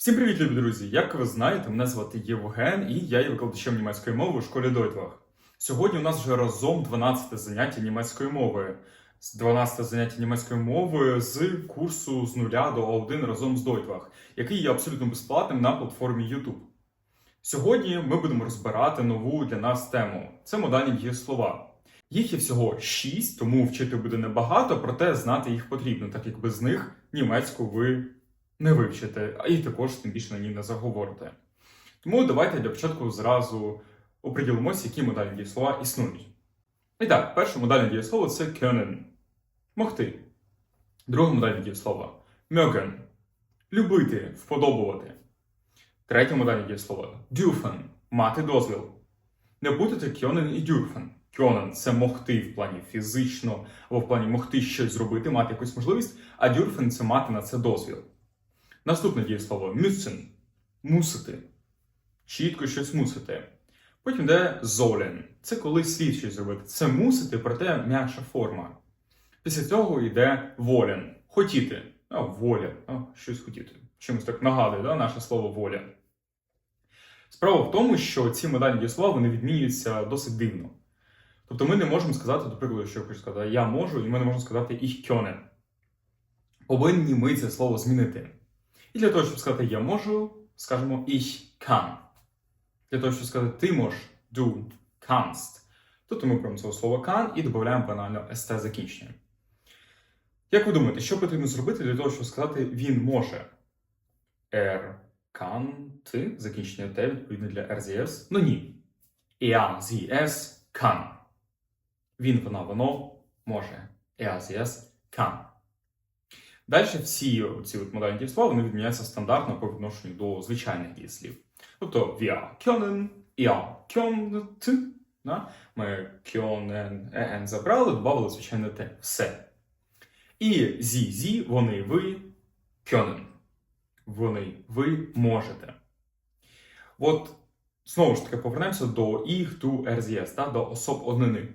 Всім привіт, любі друзі! Як ви знаєте, мене звати Євген і я є викладачем німецької мови у школі Дойтвах. Сьогодні у нас вже разом 12 заняття німецької мови. З 12 заняття німецької мови з курсу з нуля до А1 разом з Дойтвах, який є абсолютно безплатним на платформі YouTube. Сьогодні ми будемо розбирати нову для нас тему це модальні дієслова. Їх є всього 6, тому вчити буде небагато, проте знати їх потрібно, так як без них німецьку ви не вивчите, а і також тим більше на ній не заговорите. Тому давайте для початку зразу оприділимося, які модальні дієслова існують. І так, перше модальне дієслово це können. Могти. Друге модальне дієслово mögen. Любити, вподобувати. Третє модальне дієслово dürfen. Мати дозвіл. Не путайте können і dürfen. Können – це могти в плані фізично, або в плані могти щось зробити, мати якусь можливість, а dürfen – це мати на це дозвіл. Наступне дієслово müssen – мусити. Чітко щось мусити. Потім йде sollen. Це коли слід щось зробити. Це мусити, проте м'якша форма. Після цього йде wollen – хотіти. А, воля, а, щось хотіти. Чимось так нагадує да, наше слово воля. Справа в тому, що ці модальні дієслова вони відмінюються досить дивно. Тобто ми не можемо сказати, до прикладу, що я хочу сказати, я можу, і ми не можемо сказати ich können. Повинні ми це слово змінити. І для того, щоб сказати я можу, скажемо ich kann. Для того, щоб сказати ти можеш, du kannst. Тобто ми беремо цього слова can і додаємо банально st закінчення. Як ви думаєте, що потрібно зробити для того, щоб сказати він може? Er kann, ти, закінчення Т, відповідно для RZS. Ну ні. Er, sie, kann. Він, вона, воно може. Er, sie, kann. Далі всі ці модальні дієслова вони відміняються стандартно по відношенню до звичайних дієслів. Тобто wir können, ihr könnt, да? ми können, en забрали, додали звичайне те. Все. І зі, зі, вони, ви, können. Вони, ви можете. От знову ж таки повернемося до їх, ту, RZS, да? до особ однини.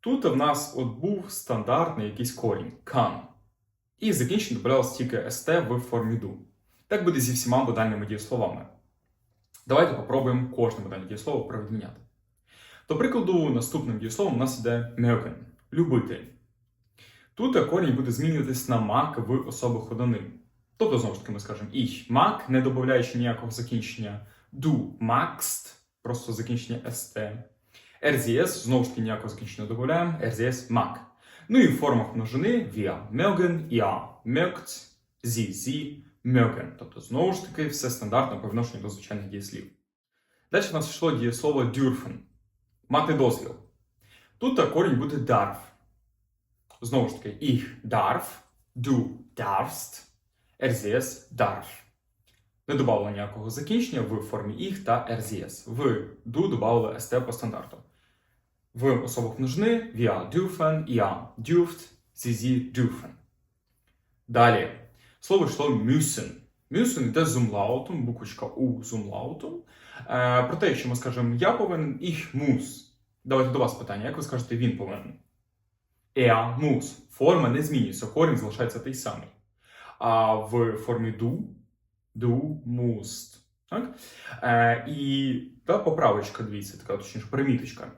Тут в нас от був стандартний якийсь корінь can. І закінчення додавалося тільки st в формі do. Так буде зі всіма модальними дієсловами. Давайте попробуємо кожне модальне дієслово провідміняти. До прикладу, наступним дієсловом у нас іде mögen – любити. Тут корінь буде змінюватись на мак в особих однин. Тобто, знову ж таки, ми скажемо ich mag, не додаючи ніякого закінчення, du magst, просто закінчення st. RZS, знову ж таки, ніякого закінчення додаємо, RZS mag. Ну і в формах множини wir mögen, ihr mögt, sie, sie mögen. Тобто, знову ж таки, все стандартно по відношенню до звичайних дієслів. Далі в нас йшло дієслово dürfen – мати дозвіл. Тут корінь буде darf. Знову ж таки, ich darf, du darfst, RZS darf. Не додавало ніякого закінчення в формі ich та RZS. В du додавали ST по стандарту. В особах множини wir dürfen, ihr dürft, sie, sie dürfen. Далі. Слово йшло müssen. Müssen йде з умлаутом, буквочка У з умлаутом. Е, проте, якщо ми скажемо я повинен, ich muss. Давайте до вас питання, як ви скажете він повинен? Er muss. Форма не змінюється, корінь залишається той самий. А в формі du, du musst. Так? Е, і та поправочка, дивіться, така точніше, приміточка.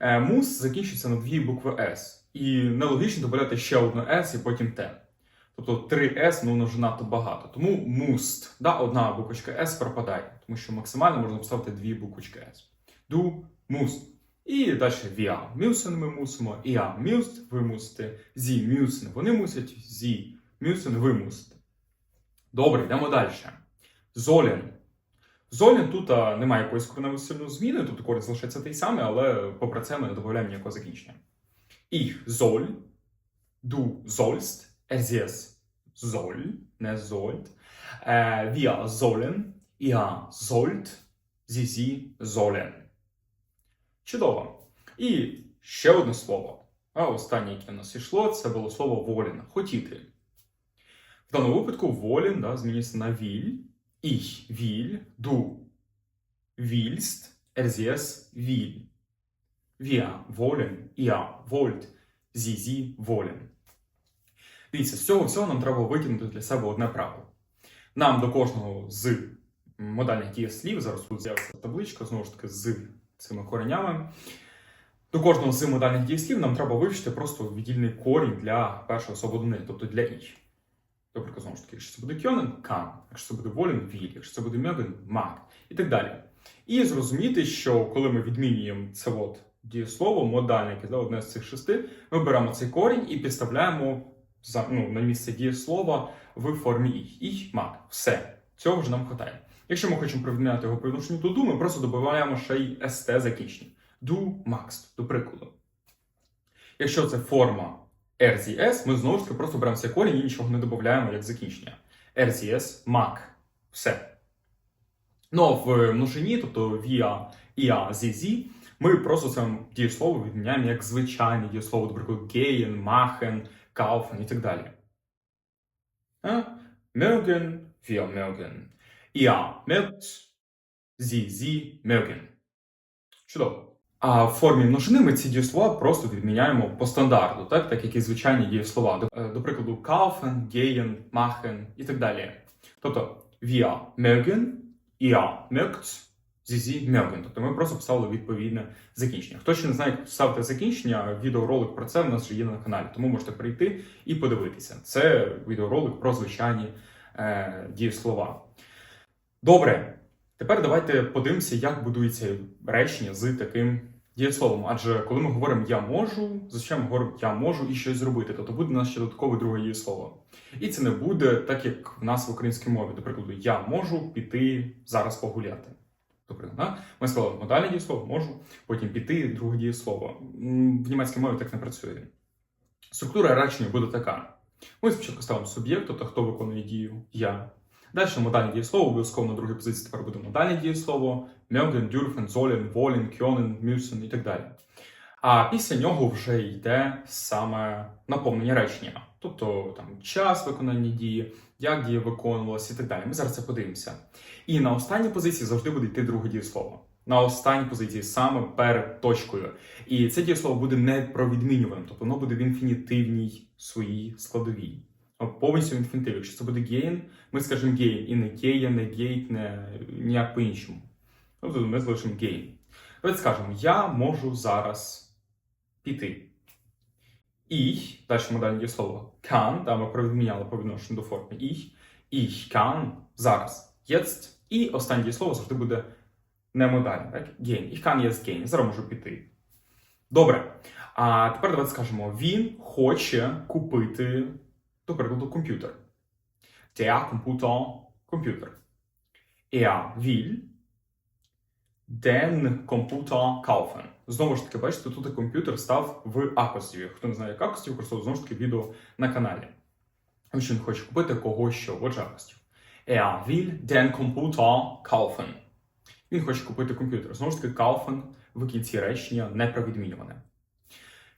Е, мус закінчується на дві букви S. І нелогічно додати ще одну S і потім Т. Тобто 3S ну, воно вже надто багато. Тому must, да, одна буквочка S пропадає, тому що максимально можна поставити дві буквочки S. Du musst. І далі wir müssen ми мусимо, ihr müsst ви мусите, sie müssen вони мусять, sie müssen ви мусите. Добре, йдемо далі. Sollen. Sollen тут немає якоїсь кореневої сильної зміни, тут корінь залишається той самий, але попри це ми не додаємо ніякого закінчення. Ich soll, du sollst, RZS soll, не sollt, äh, wir sollen, ihr sollt, sie, sie. Чудово. І ще одне слово. А останнє, яке в нас йшло, це було слово волін хотіти. В даному випадку волін да, змінюється на віль. Ich will, du willst, RZS will. Wir wollen, ihr wollt, sie, sie wollen. Дивіться, з цього всього нам треба витягнути для себе одне правило. Нам до кожного з модальних дієслів, зараз тут з'явиться табличка, знову ж таки, з цими коренями. До кожного з модальних дієслів нам треба вивчити просто віддільний корінь для першої особи тобто для «ich». Тобто, знову ж таки, якщо це буде кьонен кан, якщо це буде волен віль, якщо це буде мьоген мак і так далі. І зрозуміти, що коли ми відмінюємо це от дієслово, модальне, яке да, одне з цих шести, ми беремо цей корінь і підставляємо за, ну, на місце дієслова в формі «ich». «Ich» мак. Все. Цього вже нам вистачає. Якщо ми хочемо привідміняти його по відношенню до «du», ми просто додаємо ще й «st» закінчення. «Du magst», до прикладу. Якщо це форма RZS, ми знову ж таки просто беремо цей корінь і нічого не додаємо як закінчення. RZS, MAC. Все. Ну в множині, тобто via, ia, ZZ, ми просто це дієслово відміняємо як звичайне дієслово, до прикладу, gehen, machen, kaufen і так далі. Mögen, wir mögen. Ia mögt, sie, sie mögen. Чудово. А в формі множини ми ці дієслова просто відміняємо по стандарту, так, так як і звичайні дієслова. До, е, прикладу, kaufen, gehen, machen і так далі. Тобто wir mögen, ihr mögt, sie, sie mögen. Тобто ми просто поставили відповідне закінчення. Хто ще не знає, як ставити закінчення, відеоролик про це в нас вже є на каналі, тому можете прийти і подивитися. Це відеоролик про звичайні е, дієслова. Добре. Тепер давайте подивимося, як будується речення з таким дієсловом. Адже коли ми говоримо я можу, зазвичай говоримо я можу і щось зробити, тобто буде у нас ще додаткове друге дієслово. І це не буде так, як в нас в українській мові. До прикладу, я можу піти зараз погуляти. Да? ми сказали модальне дієслово, можу, потім піти, друге дієслово. В німецькій мові так не працює. Структура речення буде така: ми спочатку ставимо суб'єкт, тобто хто виконує дію я. Далі модальне дієслово, обов'язково на другій позиції тепер буде модальне дієслово, mögen, dürfen, sollen, wollen, können, müssen і так далі. А після нього вже йде саме наповнення речення, тобто там час виконання дії, як дія виконувалася і так далі. Ми зараз це подивимося. І на останній позиції завжди буде йти друге дієслово. На останній позиції саме перед точкою. І це дієслово буде не провідмінюваним, тобто воно буде в інфінітивній своїй складовій. Повністю в інфінітиві. Якщо це буде гейн, ми скажемо гейн і не гея, не гейт, не ніяк по-іншому. Тобто ми залишимо гейн. Давайте скажемо, я можу зараз піти. Ich, далі модальне дієслово kann, да, ми провідміняли по відношенню до форми ich. Ich kann зараз. Jetzt. І останнє дієслово завжди буде не модальне, так? Gehen. Ich kann jetzt gehen. Зараз можу піти. Добре. А тепер давайте скажемо, він хоче купити, до прикладу, комп'ютер. Der Computer комп'ютер. Er will den Computer kaufen. Знову ж таки, бачите, тут комп'ютер став в акостіві. Хто не знає, як акостів, використовує знову ж таки відео на каналі. Якщо він хоче купити когось що, отже, акостів. Er will den Computer kaufen. Він хоче купити комп'ютер. Знову ж таки, kaufen в кінці речення не провідмінюване.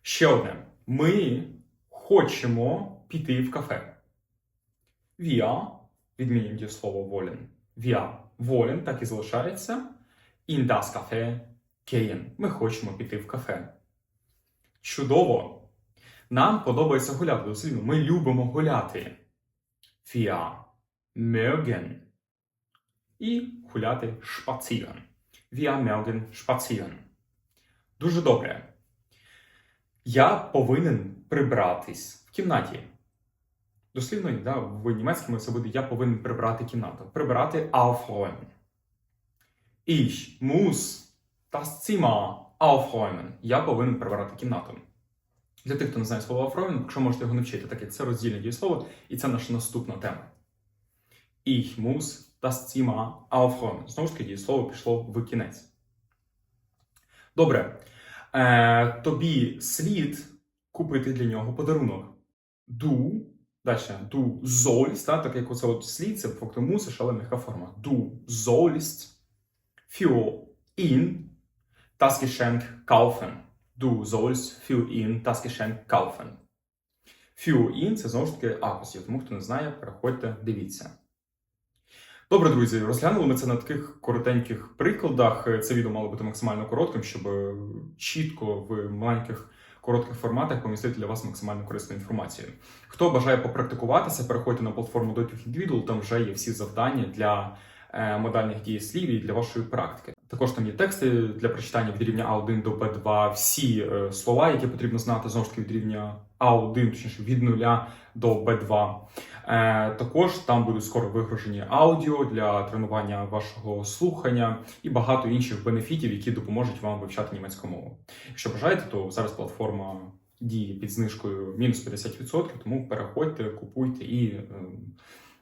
Ще одне. Ми хочемо піти в кафе. Wir, відмінюємо дієслово wollen. Wir wollen, так і залишається. In das Café gehen. Ми хочемо піти в кафе. Чудово! Нам подобається гуляти. Дослідно, ми любимо гуляти. Wir mögen. І гуляти spazieren. Wir mögen spazieren. Дуже добре. Я повинен прибратись в кімнаті. Дослівно, да, в німецькому це буде я повинен прибрати кімнату. Прибирати aufräumen. Ich muss das Zimmer aufräumen. Я повинен прибирати кімнату. Для тих, хто не знає слово aufräumen, якщо можете його навчити, так як це роздільне дієслово, і це наша наступна тема. Ich muss das Zimmer aufräumen. Знову ж таки, дієслово пішло в кінець. Добре. Е, тобі слід купити для нього подарунок. Du, далі, du sollst, так, так як оце от слід, це факту мусиш, але м'яка форма. Du sollst für ihn das Geschenk kaufen. Du sollst für ihn das Geschenk kaufen. Für ihn – це знову ж таки акусів, тому хто не знає, переходьте, дивіться. Добре, друзі, розглянули ми це на таких коротеньких прикладах. Це відео мало бути максимально коротким, щоб чітко в маленьких коротких форматах помістити для вас максимально корисну інформацію. Хто бажає попрактикуватися, переходьте на платформу Дотів Individual, там вже є всі завдання для е, модальних дієслів і для вашої практики. Також там є тексти для прочитання від рівня А1 до Б2, всі е, слова, які потрібно знати знову ж таки від рівня А1, точніше від 0 до Б2. Е, також там будуть скоро вигружені аудіо для тренування вашого слухання і багато інших бенефітів, які допоможуть вам вивчати німецьку мову. Якщо бажаєте, то зараз платформа діє під знижкою мінус 50%, тому переходьте, купуйте і е,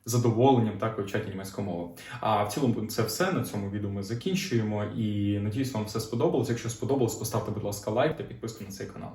задоволенням так чаті німецьку мову. А в цілому це все. На цьому відео ми закінчуємо. І надіюсь, вам все сподобалось. Якщо сподобалось, поставте, будь ласка, лайк та підписку на цей канал.